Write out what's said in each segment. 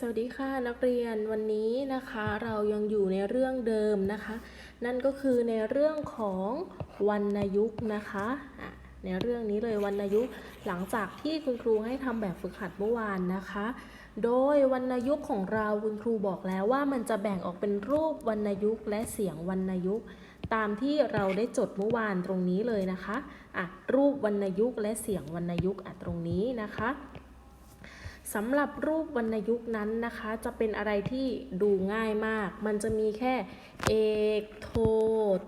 สวัสดีค่ะนักเรียนวันนี้นะคะเรายังอยู่ในเรื่องเดิมนะคะ นั่นก็คือในเรื่องของวรรณยุกต์นะคะในเรื่องนี้เลยวรรณยุกต์หลังจากที่คุณครูให้ทำแบบฝึกหัดเมื่อวานนะคะ โดยวรรณยุกต์ของเราคุณครูบอกแล้วว่ามันจะแบ่งออกเป็นรูปวรรณยุกต์และเสียงวรรณยุกต์ตามที่เราได้จดเมื่อวานตรงนี้เลยนะคะอะรูปวรรณยุกต์และเสียงวรรณยุกต์อะตรงนี้นะคะ สำหรับรูปวรรณยุกต์นั้นนะคะ จะเป็นอะไรที่ดูง่ายมาก มันจะมีแค่เอกโท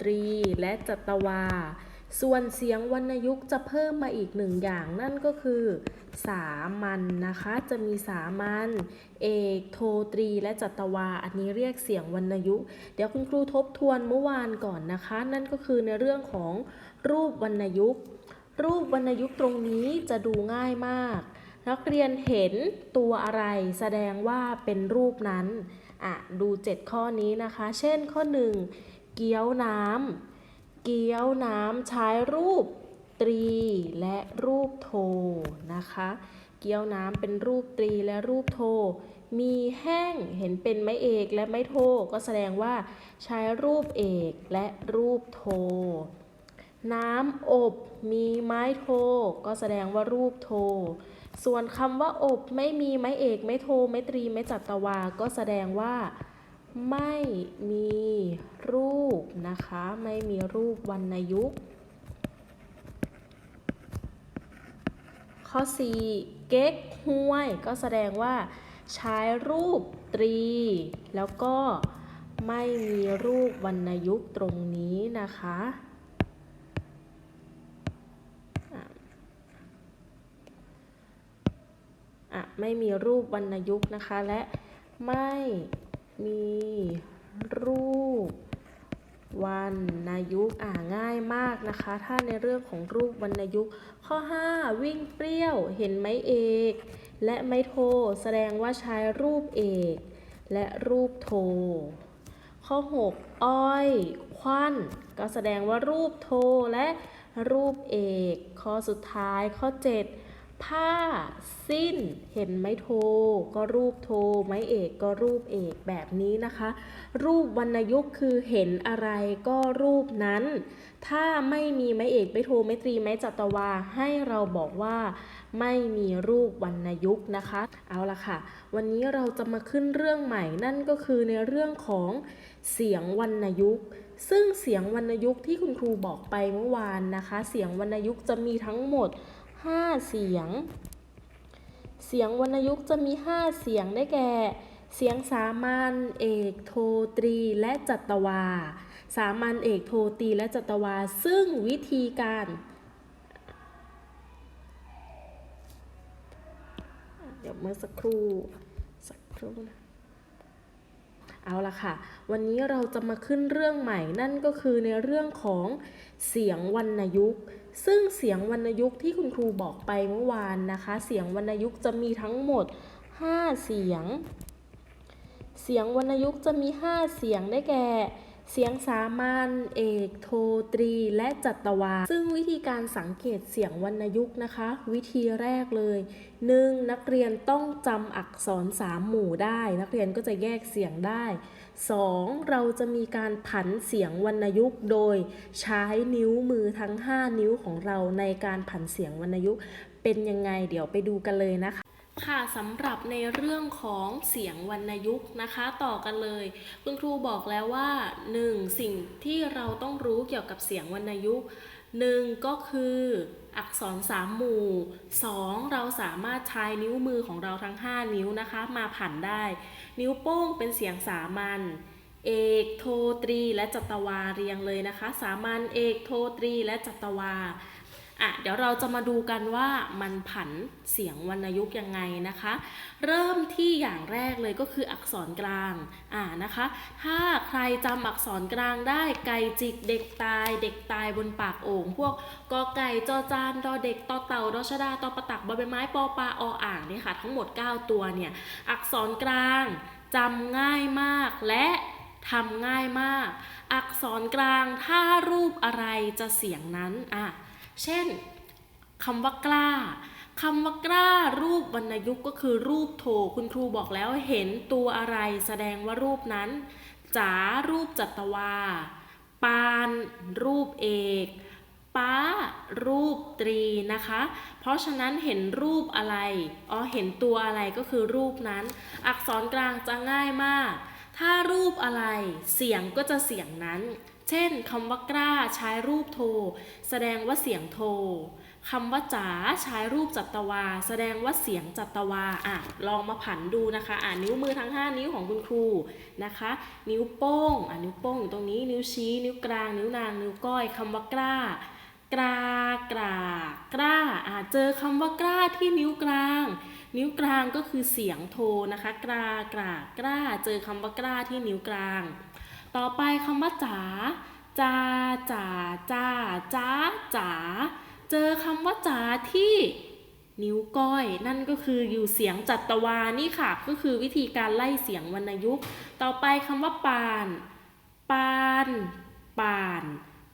ตรี และจัตวา ส่วนเสียงวรรณยุกต์จะเพิ่มมาอีกหนึ่งอย่างนั่นก็คือ สามัญนนะคะ จะมีสามัญเอกโทตรี และจัตวา อันนี้เรียกเสียงวรรณยุกต์เดี๋ยวคุณครูทบทวนเมื่อวานก่อนนะคะ นั่นก็คือในเรื่องของรูปวรรณยุกต์รูปวรรณยุกต์ตรงนี้จะดูง่ายมาก นักเรียนเห็นตัวอะไรแสดงว่าเป็นรูปนั้นอะดู 7 ข้อนี้นะคะ เช่นข้อ 1 เกี๊ยวน้ำเกี๊ยวน้ำใช้รูปตรีและรูปโทนะคะ เกี๊ยวน้ำเป็นรูปตรีและรูปโท มีแห้งเห็นเป็นไม้เอกและไม้โท ก็แสดงว่าใช้รูปเอกและรูปโท น้ำอบมีไม้โท ก็แสดงว่ารูปโท ส่วนคำว่าอบไม่มีไม้เอกไม่โทไม่ตรีไม่จัตวา ก็แสดงว่าไม่มีรูปนะคะ ไม่มีรูปวรรณยุกต์ข้อ4เก๊กห้วย ก็แสดงว่าใช้รูปตรี แล้วก็ไม่มีรูปวรรณยุกต์ตรงนี้นะคะอะ อะไม่มีรูปวรรณยุกต์นะคะ และไม่มีรูปวรรณยุกต์อ่าง่ายมากนะคะ ถ้าในเรื่องของรูปวรรณยุกต์ข้อ 5 วิ่งเปรี้ยวเห็นไม้เอก และไม้โท แสดงว่าใช้รูปเอก และรูปโท ข้อ 6 อ้อย ควันก็แสดงว่ารูปโทและรูปเอก ข้อสุดท้ายข้อ 7 ผ้าสิ้น เห็นไม้โท ก็รูปโท ไม้เอกก็รูปเอกแบบนี้นะคะ รูปวรรณยุกต์คือเห็นอะไรก็รูปนั้น ถ้าไม่มีไม้เอกไม้โทไม้ตรีไม้จัตวา ให้เราบอกว่าไม่มีรูปวรรณยุกต์นะคะ เอาละค่ะ วันนี้เราจะมาขึ้นเรื่องใหม่นั่นก็คือในเรื่องของเสียงวรรณยุกต์ซึ่งเสียงวรรณยุกต์ที่คุณครูบอกไปเมื่อวานนะคะ เสียงวรรณยุกต์จะมีทั้งหมด 5 เสียง เสียงวรรณยุกต์จะมี 5 เสียงได้แก่ เสียงสามัญเอกโทตรีและจัตวา สามัญเอกโทตรีและจัตวา ซึ่งวิธีการเดี๋ยวเมื่อสักครู่สักครู่นะเอาละค่ะ วันนี้เราจะมาขึ้นเรื่องใหม่นั่นก็คือในเรื่องของเสียงวรรณยุกต์ ซึ่งเสียงวรรณยุกต์ที่คุณครูบอกไปเมื่อวานนะคะ เสียงวรรณยุกต์จะมีทั้งหมด 5 เสียง เสียงวรรณยุกต์จะมี 5 เสียงได้แก่ เสียงสามัญเอก โทตรี และจัตวา ซึ่งวิธีการสังเกตเสียงวรรณยุกต์นะคะ วิธีแรกเลย 1. นักเรียนต้องจำอักษรสามหมู่ได้ นักเรียนก็จะแยกเสียงได้ 2. เราจะมีการผันเสียงวรรณยุกต์โดยใช้นิ้วมือทั้ง 5 นิ้วของเราในการผันเสียงวรรณยุกต์เป็นยังไงเดี๋ยวไปดูกันเลยนะคะ ค่ะสำหรับในเรื่องของเสียงวรรณยุกต์นะคะ ต่อกันเลย คุณครูบอกแล้วว่า 1. สิ่งที่เราต้องรู้เกี่ยวกับเสียงวรรณยุกต์หนึ่งก็คืออักษรสามหมู่ 2. เราสามารถใช้นิ้วมือของเราทั้ง 5 นิ้วนะคะ มาผันได้ นิ้วโป้งเป็นเสียงสามัญเอกโทตรีและจัตวาเรียงเลยนะคะ สามัญเอกโทตรีและจัตวา อะเดี๋ยวเราจะมาดูกันว่ามันผันเสียงวรรณยุกต์ยังไงนะคะ เริ่มที่อย่างแรกเลยก็คืออักษรกลางอ่านะคะ ถ้าใครจำอักษรกลางได้ไก่จิกเด็กตาย เด็กตายบนปากโอ่งพวกกอไก่จอจานดอเด็กตอเต่าดอชดาตอประตักบอใบไม้ปอปลาออ่างเนี่ยค่ะทั้งหมด 9 ตัวเนี่ยอักษรกลางจำง่ายมากและทำง่ายมาก อักษรกลางถ้ารูปอะไรจะเสียงนั้นอะ เช่นคำว่ากล้าคำว่ากล้ารูปวรรณยุกต์ก็คือรูปโทคุณครูบอกแล้วเห็นตัวอะไรแสดงว่ารูปนั้นจ๋ารูปจัตวา ปาน รูปเอกป้ารูปตรีนะคะ เพราะฉะนั้นเห็นรูปอะไร อ๋อ เห็นตัวอะไรก็คือรูปนั้น อักษรกลางจะง่ายมาก ถ้ารูปอะไร เสียงก็จะเสียงนั้น เช่นคำว่ากล้าใช้รูปโท แสดงว่าเสียงโทคำว่าจ๋าใช้รูปจัตวา แสดงว่าเสียงจัตวาอะลองมาผันดูนะคะอ่านิ้วมือทั้ง 5 นิ้วของคุณครูนะคะ นิ้วโป้งอะนิ้วโป้งอยู่ตรงนี้ นิ้วชี้ นิ้วกลาง นิ้วนาง นิ้วก้อยคำว่ากล้ากรากรากล้าอ่าเจอคำว่ากล้าที่นิ้วกลาง นิ้วกลางก็คือเสียงโทนะคะกรากรากล้าเจอคำว่ากล้าที่นิ้วกลาง ต่อไปคำว่าจ๋าจาจ๋าจ้าจ้าจ๋าเจอคำว่าจ๋าที่นิ้วก้อย นั่นก็คืออยู่เสียงจัตวานี่ค่ะ ก็คือวิธีการไล่เสียงวรรณยุกต์ ต่อไปคำว่าปานปานป่าน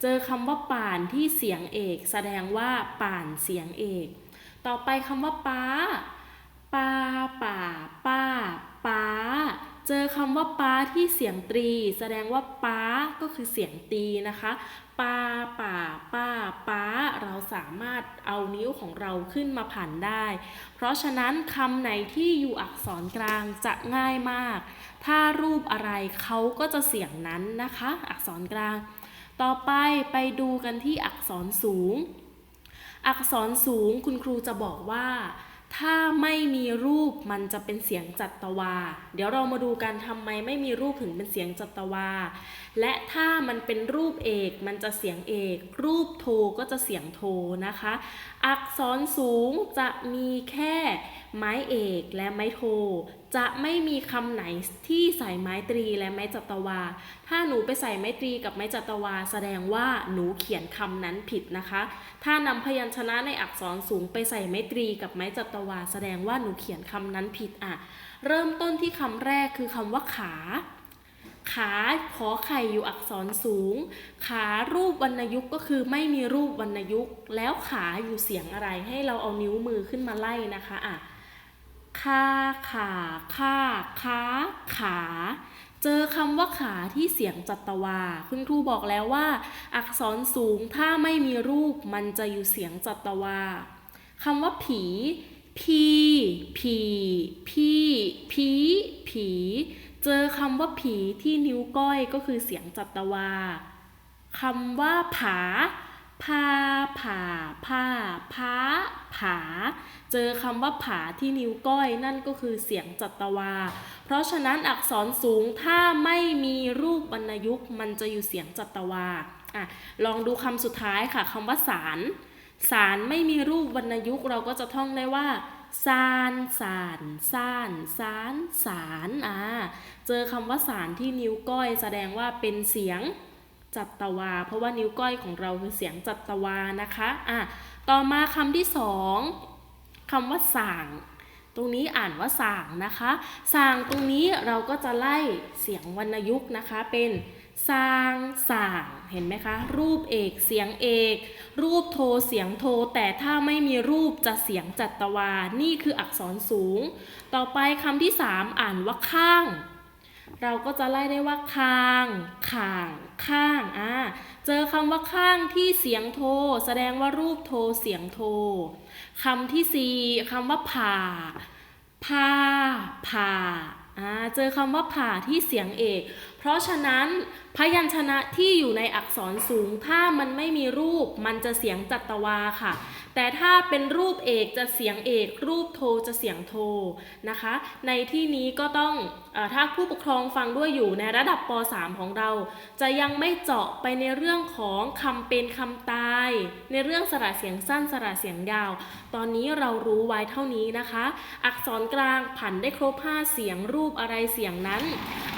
เจอคำว่าป่านที่เสียงเอก แสดงว่าป่านเสียงเอก ต่อไปคำว่าป้าป้า ป่า ป้า ป้า เจอคำว่าป้าที่เสียงตรี แสดงว่าป้าก็คือเสียงตีนะคะป้าป่าป้าป้า เราสามารถเอานิ้วของเราขึ้นมาผันได้ เพราะฉะนั้นคำไหนที่อยู่อักษรกลางจะง่ายมาก ถ้ารูปอะไรเขาก็จะเสียงนั้นนะคะ อักษรกลาง ต่อไปไปดูกันที่อักษรสูง อักษรสูงคุณครูจะบอกว่า ถ้าไม่มีรูปมันจะเป็นเสียงจัตวา เดี๋ยวเรามาดูกันทำไมไม่มีรูปถึงเป็นเสียงจัตวา และถ้ามันเป็นรูปเอกมันจะเสียงเอก รูปโทก็จะเสียงโทนะคะ อักษรสูงจะมีแค่ไม้เอกและไม้โท จะไม่มีคำไหนที่ใส่ไม้ตรีและไม้จัตวา ถ้าหนูไปใส่ไม้ตรีกับไม้จัตวา แสดงว่าหนูเขียนคำนั้นผิดนะคะ ถ้านำพยัญชนะในอักษรสูงไปใส่ไม้ตรีกับไม้จัตวา แสดงว่าหนูเขียนคำนั้นผิดอะ เริ่มต้นที่คำแรกคือคำว่าขา ขาขอไข่อยู่อักษรสูง ขารูปวรรณยุกต์ก็คือไม่มีรูปวรรณยุกต์แล้วขาอยู่เสียงอะไรให้เราเอานิ้วมือขึ้นมาไล่นะคะอะ ค่าขาค่าค้าขา เจอคำว่าขาที่เสียงจัตวา คุณครูบอกแล้วว่า อักษรสูงถ้าไม่มีรูปมันจะอยู่เสียงจัตวาคำว่าผี พี ผี พี ผี ผี เจอคำว่าผีที่นิ้วก้อยก็คือเสียงจัตวาคำว่าผา พาผาผ้าพาผา เจอคำว่าผาที่นิ้วก้อยนั่นก็คือเสียงจัตวา เพราะฉะนั้นอักษรสูงถ้าไม่มีรูปวรรณยุกต์มันจะอยู่เสียงจัตวาอะลองดูคำสุดท้ายค่ะคำว่าสารสารไม่มีรูปวรรณยุกต์เราก็จะท่องได้ว่าซานสารซานสารสารอ่าเจอคำว่าสารที่นิ้วก้อยแสดงว่าเป็นเสียง จัตวา เพราะว่านิ้วก้อยของเราคือเสียงจัตวานะคะอะต่อมาคำที่สองคำว่าส่าง ตรงนี้อ่านว่าส่างนะคะส่างตรงนี้เราก็จะไล่เสียงวรรณยุกต์นะคะเป็นสร้างสางเห็นไหมคะ รูปเอกเสียงเอก รูปโทเสียงโท แต่ถ้าไม่มีรูปจะเสียงจัตวา นี่คืออักษรสูง ต่อไปคำที่สามอ่านว่าข้าง เราก็จะไล่ได้ว่าคางข่างข้างอ่าเจอคำว่าข้างที่เสียงโท แสดงว่ารูปโทเสียงโทคำที่สี่คำว่าผ่าผ่าผ่าอ่าเจอคำว่าผ่าที่เสียงเอก เพราะฉะนั้นพยัญชนะที่อยู่ในอักษรสูง ถ้ามันไม่มีรูปมันจะเสียงจัตวาค่ะ แต่ถ้าเป็นรูปเอกจะเสียงเอก รูปโทจะเสียงโทนะคะ ในที่นี้ก็ต้องออถ้าผู้ปกครองฟังด้วยอยู่ในระดับป .3 ของเรา จะยังไม่เจาะไปในเรื่องของคำเป็นคำตาย ในเรื่องสระเสียงสั้นสระเสียงยาว ตอนนี้เรารู้ไว้เท่านี้นะคะ อักษรกลางผันได้ครบ 5 เสียงรูปอะไรเสียงนั้น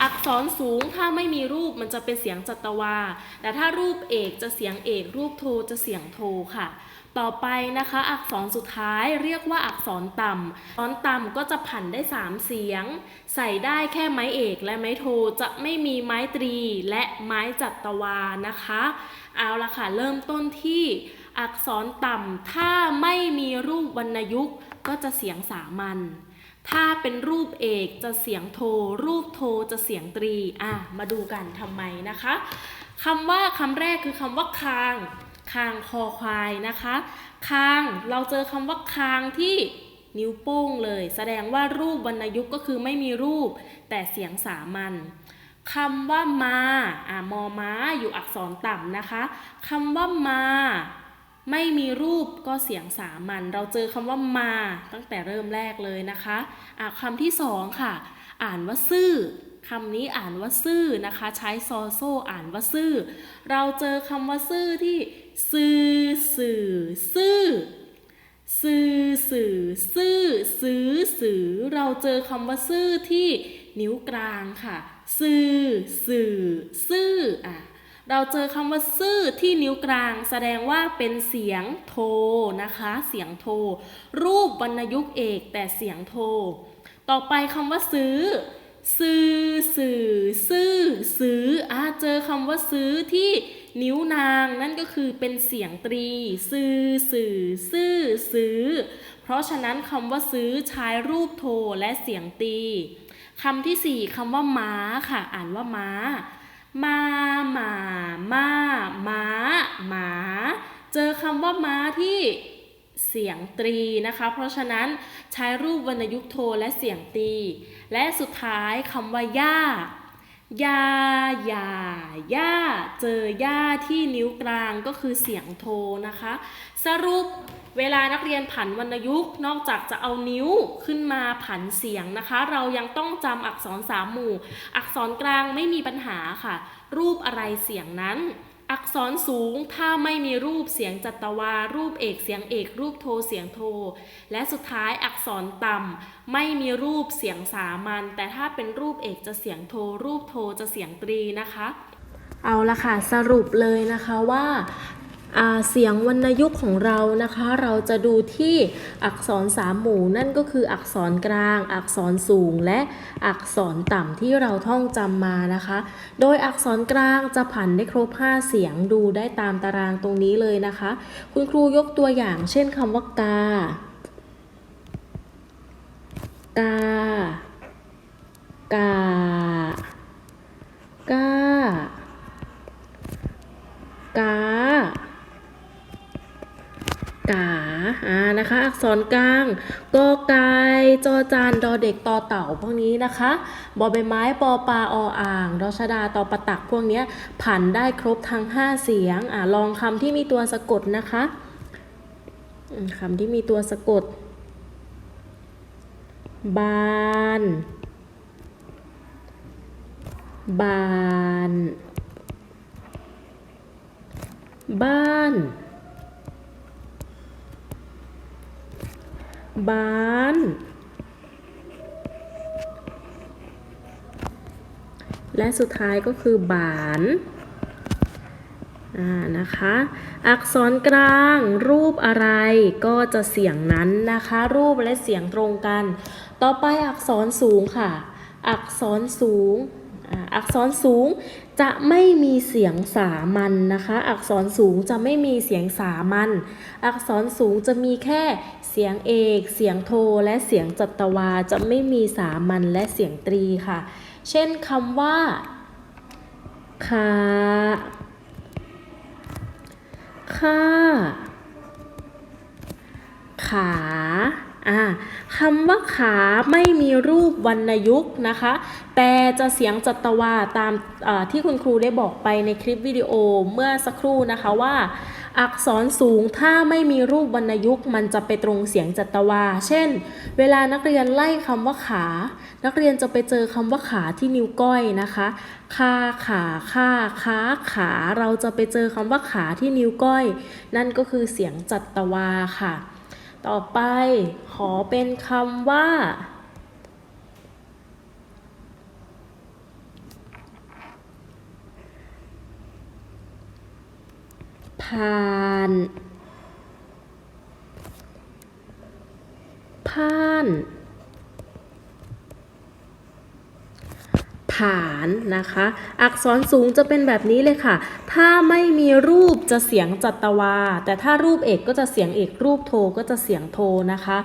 อักษรสูงถ้าไม่มีรูปมันจะเป็นเสียงจัตวา แต่ถ้ารูปเอกจะเสียงเอก รูปโทจะเสียงโทค่ะ ต่อไปนะคะ อักษรสุดท้ายเรียกว่าอักษรต่ำอักษรต่ำก็จะผันได้ 3 เสียง ใส่ได้แค่ไม้เอกและไม้โทจะไม่มีไม้ตรีและไม้จัตวานะคะ เอาละค่ะ เริ่มต้นที่อักษรต่ำถ้าไม่มีรูปวรรณยุกต์ก็จะเสียงสามัญถ้าเป็นรูปเอกจะเสียงโท รูปโทจะเสียงตรี อะ มาดูกันทำไมนะคะคำว่าคำแรกคือคำว่าคาง คางคอควายนะคะ คางเราเจอคำว่าคางที่นิ้วโป้งเลย แสดงว่ารูปวรรณยุกต์ก็คือไม่มีรูป แต่เสียงสามัญคำว่ามาอะมอม้าอยู่อักษรต่ำนะคะคำว่ามา ไม่มีรูปก็เสียงสามัญเราเจอคำว่ามา ตั้งแต่เริ่มแรกเลยนะคะอะคำที่สองค่ะ อ่านว่าซื่อคำนี้อ่านว่าซื่อนะคะ ใช้ซอโซอ่านว่าซื่อ เราเจอคำว่าซื่อที่ ซื่อสื่อซื่อซื่อสื่อซื่อซื้อสื่อเราเจอคำว่าซื่อที่นิ้วกลางค่ะ ซื่อสื่อซื่ออะเราเจอคำว่าซื่อที่นิ้วกลาง แสดงว่าเป็นเสียงโทนะคะ เสียงโท รูปวรรณยุกต์เอกแต่เสียงโท ต่อไปคำว่าซื้อ ซื้อสื่อ ซื่อซื้ออะเจอคำว่าซื้อที่ นิ้วนางนั่นก็คือเป็นเสียงตรี ซื้อสื่อ ซื่อซื้อ เพราะฉะนั้นคำว่าซื้อใช้รูปโทและเสียงตีคำที่สี่คำว่าม้าค่ะ อ่านว่าม้ามาหมามาม้าหมา เจอคำว่าม้าที่เสียงตรีนะคะ เพราะฉะนั้นใช้รูปวรรณยุกโทและเสียงตีและสุดท้ายคำว่าย่า ยาหยาย่าเจอย่าที่นิ้วกลางก็คือเสียงโทนะคะ สรุปเวลานักเรียนผันวรรณยุกต์นอกจากจะเอานิ้วขึ้นมาผันเสียงนะคะ เรายังต้องจำอักษรสามหมู่ อักษรกลางไม่มีปัญหาค่ะ รูปอะไรเสียงนั้น อักษรสูงถ้าไม่มีรูปเสียงจัตวา รูปเอกเสียงเอก รูปโทเสียงโท และสุดท้ายอักษรต่ำไม่มีรูปเสียงสามัญแต่ถ้าเป็นรูปเอกจะเสียงโท รูปโทจะเสียงตรีนะคะ เอาละค่ะสรุปเลยนะคะว่าอ่า เสียงวรรณยุกต์ของเรานะคะ เราจะดูที่อักษรสามหมู่นั่นก็คืออักษรกลาง อักษรสูง และอักษรต่ำที่เราท่องจำมานะคะ โดยอักษรกลางจะผันได้ครบ 5 เสียงดูได้ตามตารางตรงนี้เลยนะคะ คุณครูยกตัวอย่าง เช่นคำว่ากากา กา กา กา กา อ่า นะคะ อักษรกลางกอไก่จอจานดอเด็กตอเต่าพวกนี้นะคะบอใบไม้ปอปลาออ่างดอชดาตอปะตักพวกนี้ผันได้ครบทั้ง 5 เสียงอ่าลองคำที่มีตัวสะกดนะคะคำที่มีตัวสะกด บาน บาน บ้าน บ้าน และสุดท้ายก็คือบานนะคะ อักษรกลางรูปอะไรก็จะเสียงนั้นนะคะ รูปและเสียงตรงกัน ต่อไปอักษรสูงค่ะ อักษรสูง อักษรสูง จะไม่มีเสียงสามัญนนะคะ อักษรสูงจะไม่มีเสียงสามัญ อักษรสูงจะมีแค่เสียงเอก เสียงโท และเสียงจัตวา จะไม่มีสามัญและเสียงตรีค่ะ เช่นคำว่าขาค่า ขาอ่า คำว่าขาไม่มีรูปวรรณยุกต์นะคะ แต่จะเสียงจัตวาตามที่คุณครูได้บอกไปในคลิปวิดีโอเมื่อสักครู่นะคะว่า อักษรสูงถ้าไม่มีรูปวรรณยุกต์มันจะไปตรงเสียงจัตวา เช่น เวลานักเรียนไล่คำว่าขา นักเรียนจะไปเจอคำว่าขาที่นิ้วก้อยนะคะคาขาค่าค้าขาเราจะไปเจอคำว่าขาที่นิ้วก้อย นั่นก็คือเสียงจัตวาค่ะ ต่อไปขอเป็นคำว่า ผ่าน ผ่านนนะคะ อักษรสูงจะเป็นแบบนี้เลยค่ะ ถ้าไม่มีรูปจะเสียงจัตวา แต่ถ้ารูปเอกก็จะเสียงเอกรูปโทก็จะเสียงโทนะคะ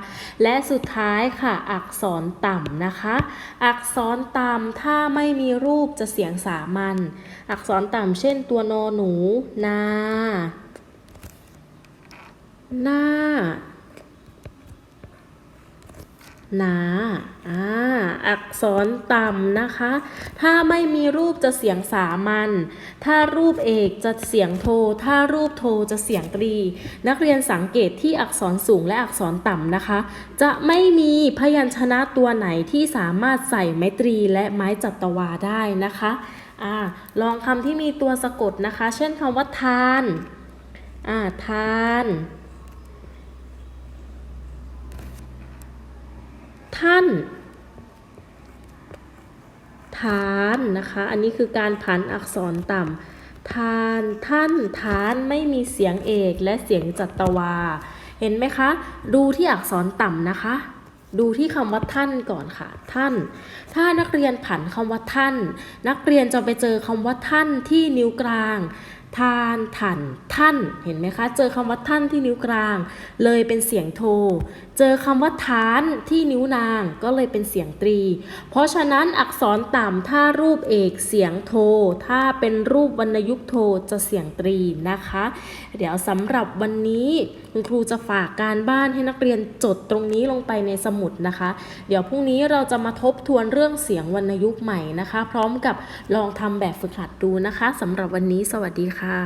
และสุดท้ายค่ะ อักษรต่ำนะคะ อักษรต่ำถ้าไม่มีรูปจะเสียงสามัญอักษรต่ำเช่นตัวนอหนู นา หน้า หนาอ่าอักษรต่ำนะคะ ถ้าไม่มีรูปจะเสียงสามัญ ถ้ารูปเอกจะเสียงโท ถ้ารูปโทจะเสียงตรี นักเรียนสังเกตที่อักษรสูงและอักษรต่ำนะคะ จะไม่มีพยัญชนะตัวไหนที่สามารถใส่ไม้ตรีและไม้จัตวาได้นะคะอ่าลองคำที่มีตัวสะกดนะคะ เช่นคำว่าทานอ่าทาน ท่าน ทานนะคะ อันนี้คือการผันอักษรต่ำทานท่านทานไม่มีเสียงเอกและเสียงจัตวา เห็นไหมคะ ดูที่อักษรต่ำนะคะ ดูที่คำว่าท่านก่อนค่ะ ท่าน ถ้านักเรียนผันคำว่าท่าน นักเรียนจะไปเจอคำว่าท่านที่นิ้วกลาง ทานถันท่านเห็นไหมคะ เจอคำว่าท่านที่นิ้วกลาง เลยเป็นเสียงโท เจอคำว่าทานที่นิ้วนางก็เลยเป็นเสียงตรี เพราะฉะนั้นอักษรต่ำถ้ารูปเอกเสียงโท ถ้าเป็นรูปวรรณยุกโทจะเสียงตรีนะคะ เดี๋ยวสำหรับวันนี้คุณครูจะฝากการบ้านให้นักเรียนจดตรงนี้ลงไปในสมุดนะคะ เดี๋ยวพรุ่งนี้เราจะมาทบทวนเรื่องเสียงวรรณยุกต์ใหม่นะคะ พร้อมกับลองทำแบบฝึกหัดดูนะคะสำหรับวันนี้สวัสดีค่ะ